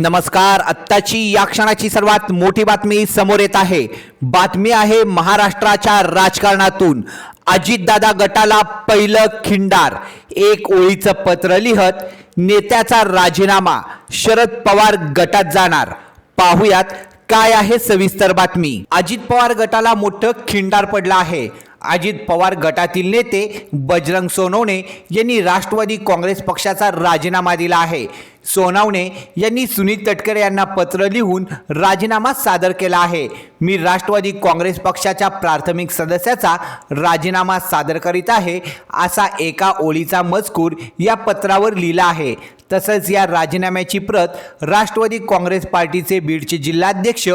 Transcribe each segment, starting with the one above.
नमस्कार. आत्ताची या क्षणाची सर्वात मोठी बातमी समोर येत आहे. बातमी आहे महाराष्ट्राच्या राजकारणातून. अजितदादा गटाला पहिलं खिंडार. एक ओळीचं पत्र लिहत नेत्याचा राजीनामा. शरद पवार गटात जाणार. पाहुयात काय आहे सविस्तर बातमी. अजित पवार गटाला मोठं खिंडार पडलं आहे. अजित पवार गटातील नेते बजरंग सोनवणे यांनी राष्ट्रवादी काँग्रेस पक्षाचा राजीनामा दिला आहे. सोनावणे यांनी सुनील तटकरे यांना पत्र लिहून राजीनामा सादर केला आहे. मी राष्ट्रवादी काँग्रेस पक्षाच्या प्राथमिक सदस्याचा राजीनामा सादर करीत आहे. असा एका ओळीचा मजकूर या पत्रावर लिहिला आहे. तसंच या राजीनाम्याची प्रत राष्ट्रवादी काँग्रेस पार्टीचे बीडचे जिल्हाध्यक्ष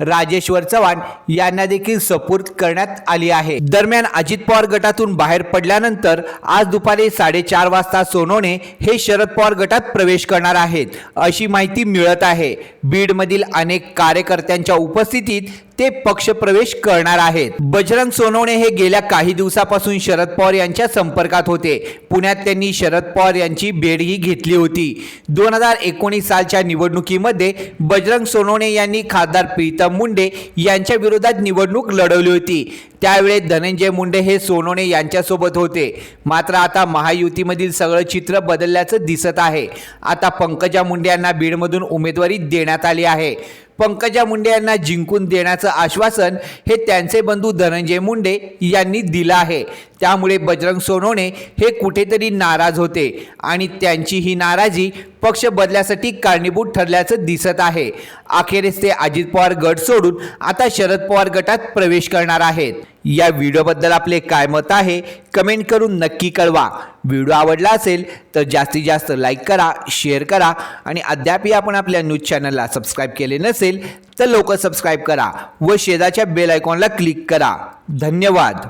राजेश्वर चव्हाण यांना देखील सपूर्द करण्यात आली आहे. दरम्यान अजित पवार गटातून बाहेर पडल्यानंतर आज दुपारी साडेचार वाजता सोनवणे हे शरद पवार गटात प्रवेश करणार आहेत. अशी माहिती मिळत आहे. बीडमधील अनेक कार्यकर्त्यांच्या उपस्थितीत ते पक्षप्रवेश करणार आहेत. बजरंग सोनवणे हे गेल्या काही दिवसापासून शरद पवार यांच्या संपर्कात होते. पुण्यात त्यांनी शरद पवार यांची भेटही घेतली होती. दोन हजार एकोणीस सालच्या निवडणुकीमध्ये बजरंग सोनवणे यांनी खासदार प्रीतम मुंडे यांच्या विरोधात निवडणूक लढवली होती. त्यावेळी धनंजय मुंडे हे सोनवणे यांच्यासोबत होते. मात्र आता महायुतीमधील सगळं चित्र बदलल्याचं दिसत आहे. आता पंकजा मुंडे यांना बीडमधून उमेदवारी देण्यात आली आहे. पंकजा मुंडे यांना जिंकून देण्याचं आश्वासन हे त्यांचे बंधू धनंजय मुंडे यांनी दिलं आहे. त्यामुळे बजरंग सोनवणे हे कुठेतरी नाराज होते आणि त्यांची ही नाराजी पक्ष बदल्यासाठी कारणीभूत ठरल्याचं दिसत आहे. अखेरीस ते अजित पवार गट सोडून आता शरद पवार गटात प्रवेश करणार आहेत. या व्हिडिओबद्दल आपले काय मत आहे कमेंट करून नक्की कळवा. व्हिडिओ आवडला असेल तर जास्तीत जास्त लाईक करा शेअर करा आणि अद्यापही आपण आपल्या न्यूज चॅनलला सबस्क्राईब केले नसेल तर लवकर सबस्क्राईब करा व शेजारच्या बेल आयकॉनला क्लिक करा. धन्यवाद.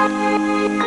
Bye.